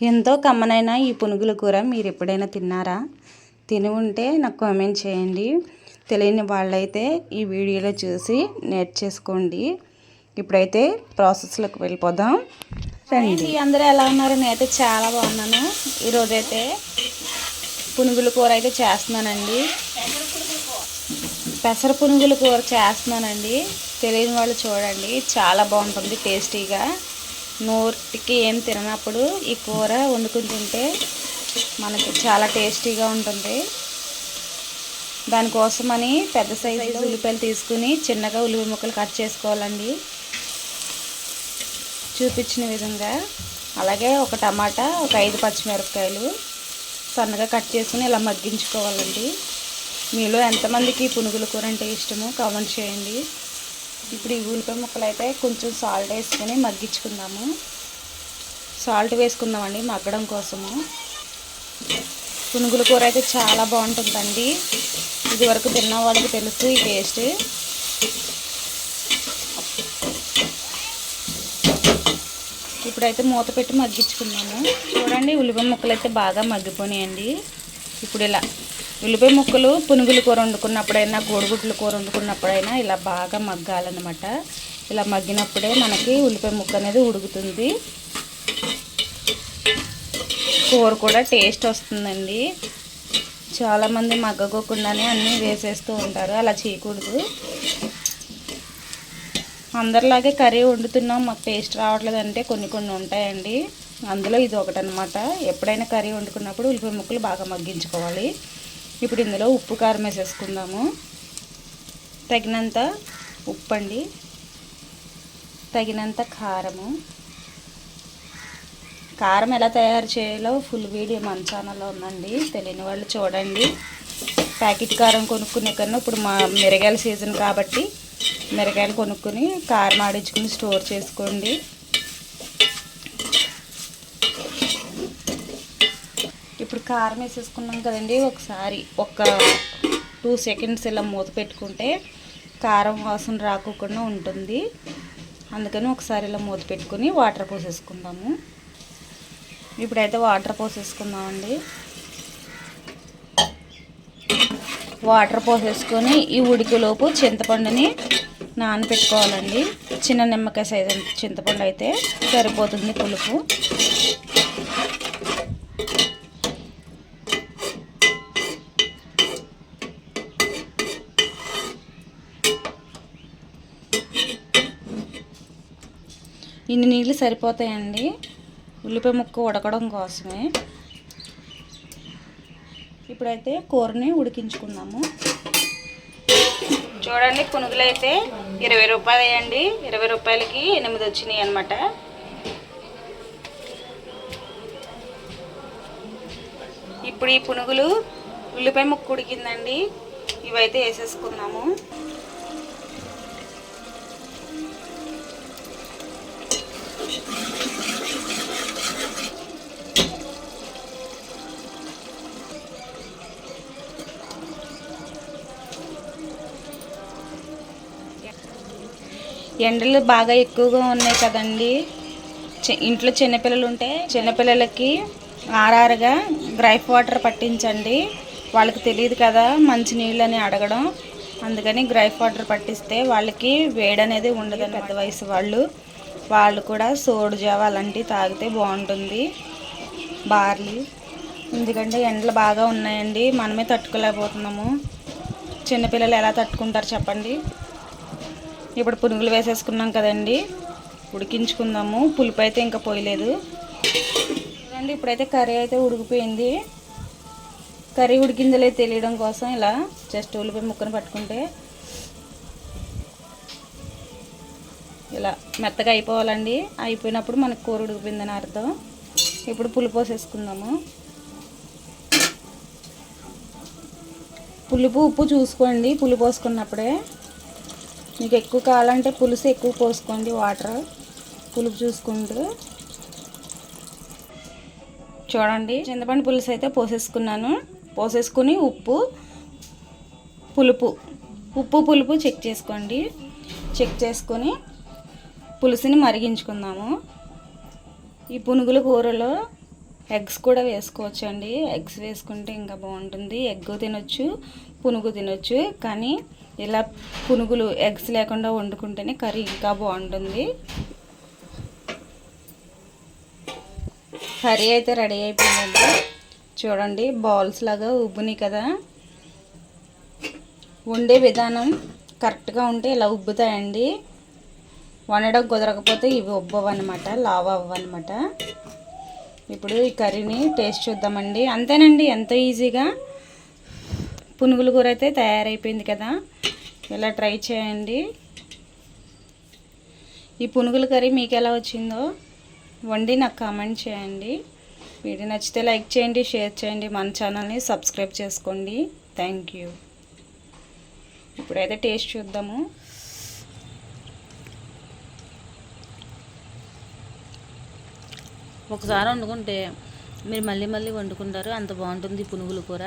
ఎంతో కమ్మనైన ఈ పునుగుల కూర మీరు ఎప్పుడైనా తిన్నారా? తిని ఉంటే నాకు కామెంట్ చేయండి. తెలియని వాళ్ళైతే ఈ వీడియోలో చూసి నేర్చేసుకోండి ఇప్పుడైతే ప్రాసెస్లోకి వెళ్ళిపోదాం. రండి. అందరూ ఎలా ఉన్నారు? నేనైతే చాలా బాగున్నాను. ఈరోజైతే పునుగుల కూర అయితే చేస్తున్నానండి. పెసర పునుగుల కూర చేస్తున్నానండి. తెలియని వాళ్ళు చూడండి చాలా బాగుంటుంది టేస్టీగా. నోటికి ఏం తిననప్పుడు ఈ కూర వండుకుని తింటే మనకి చాలా టేస్టీగా ఉంటుంది. దానికోసమని పెద్ద సైజు. ఉల్లిపాయలు తీసుకుని చిన్నగా ఉల్లిపాయ ముక్కలు కట్ చేసుకోవాలండి. చూపించిన విధంగా. అలాగే ఒక టమాటా ఒక ఐదు పచ్చిమిరపకాయలు సన్నగా కట్ చేసుకుని ఇలా మగ్గించుకోవాలండి. మీలో ఎంతమందికి పునుగుల కూర అంటే ఇష్టమో కామెంట్ చేయండి. ఇప్పుడు ఈ ఉల్లిపాయ ముక్కలు అయితే కొంచెం సాల్ట్ వేసుకొని మగ్గించుకుందాము. సాల్ట్ వేసుకుందామండి మగ్గడం కోసము. పునుగుల కూర అయితే చాలా బాగుంటుందండి. ఇది వరకు తిన్న వాళ్ళకి తెలుసు ఈ టేస్ట్ ఇప్పుడైతే మూత పెట్టి మగ్గించుకున్నాము చూడండి ఉల్లిపాయ ముక్కలు అయితే బాగా మగ్గిపోయాయండి ఇప్పుడు ఇలా ఉల్లిపాయ ముక్కలు పునుగులు కూర వండుకున్నప్పుడైనా గోడుగుడ్లు కూర వండుకున్నప్పుడైనా ఇలా బాగా మగ్గాలన్నమాట. ఇలా మగ్గినప్పుడే మనకి ఉల్లిపాయ ముక్క అనేది ఉడుకుతుంది. కూర కూడా టేస్ట్ వస్తుందండి. చాలామంది మగ్గకోకుండానే అన్నీ వేసేస్తూ ఉంటారు. అలా చేయకూడదు. అందరిలాగే కర్రీ వండుతున్నాం మాకు టేస్ట్ రావట్లేదు అంటే కొన్ని కొన్ని ఉంటాయండి. అందులో ఇది ఒకటి అనమాట ఎప్పుడైనా కర్రీ వండుకున్నప్పుడు ఉల్లిపాయ ముక్కలు బాగా మగ్గించుకోవాలి. ఇప్పుడు ఇందులో ఉప్పు కారం వేసేసుకుందాము. తగినంత ఉప్పు అండి తగినంత కారము. కారం ఎలా తయారు చేయాలో ఫుల్ వీడియో మన ఛానల్లో ఉందండి. తెలియని వాళ్ళు చూడండి. ప్యాకెట్ కారం కొనుక్కునే కన్నా ఇప్పుడు మా మిరగాయల సీజన్ కాబట్టి మిరగాయలు కొనుక్కొని కారం ఆడించుకుని స్టోర్ చేసుకోండి ఇప్పుడు కారం వేసేసుకున్నాం కదండి ఒకసారి ఒక టూ సెకండ్స్ ఇలా మూత పెట్టుకుంటే కారం వాసన రాకోకుండా ఉంటుంది. అందుకని ఒకసారి ఇలా మూత పెట్టుకుని వాటర్ పోసేసుకుందాము. ఇప్పుడైతే వాటర్ పోసేసుకుందామండి. వాటర్ పోసేసుకొని ఈ ఉడికిలోపు చింతపండుని నానపెట్టుకోవాలండి. చిన్న నిమ్మకాయ సైజు చింతపండు అయితే సరిపోతుంది పులుపు. ఇన్ని నీళ్ళు సరిపోతాయండి. ఉల్లిపాయ ముక్క ఉడకడం కోసమే. ఇప్పుడైతే కూరని ఉడికించుకుందాము. చూడండి పునుగులు అయితే ఇరవై రూపాయలు అయ్యండి ఇరవై రూపాయలకి ఎనిమిది వచ్చినాయి అనమాట ఇప్పుడు ఈ పునుగులు ఉల్లిపాయ ముక్క ఉడికిందండి. ఇవైతే వేసేసుకున్నాము ఎండలు బాగా ఎక్కువగా ఉన్నాయి కదండి. ఇంట్లో చిన్నపిల్లలు ఉంటే చిన్నపిల్లలకి ఆరారుగా గ్రైఫ్ వాటర్ పట్టించండి. వాళ్ళకి తెలియదు కదా మంచి అని అడగడం. అందుకని గ్రైఫ్ వాటర్ పట్టిస్తే వాళ్ళకి వేడి అనేది ఉండదు పెద్ద వయసు వాళ్ళు. వాళ్ళు కూడా సోడు జావ అలాంటివి తాగితే బాగుంటుంది. బార్లీ. ఎందుకంటే ఎండలు బాగా ఉన్నాయండి. మనమే తట్టుకోలేకపోతున్నాము. చిన్నపిల్లలు ఎలా తట్టుకుంటారు చెప్పండి? ఇప్పుడు పునుగులు వేసేసుకున్నాం కదండి. ఉడికించుకుందాము. పులుపు అయితే ఇంకా పోయలేదు. చూడండి ఇప్పుడైతే కర్రీ అయితే ఉడికిపోయింది. కర్రీ ఉడికిందలే తెలియడం కోసం ఇలా జస్ట్ ఉల్లిపాయ ముక్కను పట్టుకుంటే ఇలా మెత్తగా అయిపోవాలండి. అయిపోయినప్పుడు మనకు కూర ఉడికిపోయిందని అర్థం. ఇప్పుడు పులుపు పోసేసుకుందాము. పులుపు ఉప్పు చూసుకోండి. పులుపు పోసుకున్నప్పుడే మీకు ఎక్కువ కావాలంటే పులుసు ఎక్కువ పోసుకోండి వాటర్ పులుపు చూసుకుంటూ. చూడండి చింతపండు పులుసు అయితే పోసేసుకున్నాను. పోసేసుకుని ఉప్పు పులుపు. ఉప్పు పులుపు చెక్ చేసుకోండి. చెక్ చేసుకొని పులుసుని మరిగించుకుందాము. ఈ పునుగుల కూరలో ఎగ్స్ కూడా వేసుకోవచ్చు అండి ఎగ్స్ వేసుకుంటే ఇంకా బాగుంటుంది. ఎగ్ తినొచ్చు పునుగు తినొచ్చు. కానీ ఇలా పునుగులు ఎగ్స్ లేకుండా వండుకుంటేనే కర్రీ ఇంకా బాగుంటుంది. కర్రీ అయితే రెడీ అయిపోయిందండి. చూడండి బాల్స్ లాగా ఉబ్బుని కదా. వండే విధానం కరెక్ట్గా ఉంటే ఇలా ఉబ్బుతాయండి. వండడం కుదరకపోతే ఇవి ఉబ్బవన్నమాట లావ అవ్వనమాట ఇప్పుడు ఈ కర్రీని టేస్ట్ చూద్దామండి. అంతేనండి ఎంతో ఈజీగా. పునుగుల కూర అయితే తయారైపోయింది కదా. ఇలా ట్రై చేయండి. ఈ పునుగుల కర్రీ మీకు ఎలా వచ్చిందో వండి నాకు కామెంట్ చేయండి. వీడియో నచ్చితే లైక్ చేయండి షేర్ చేయండి మన ఛానల్ని సబ్స్క్రైబ్ చేసుకోండి. Thank you. ఇప్పుడైతే టేస్ట్ చూద్దాము. ఒకసారి వండుకుంటే మీరు మళ్ళీ మళ్ళీ వండుకుంటారు. అంత బాగుంటుంది పునుగుల కూర.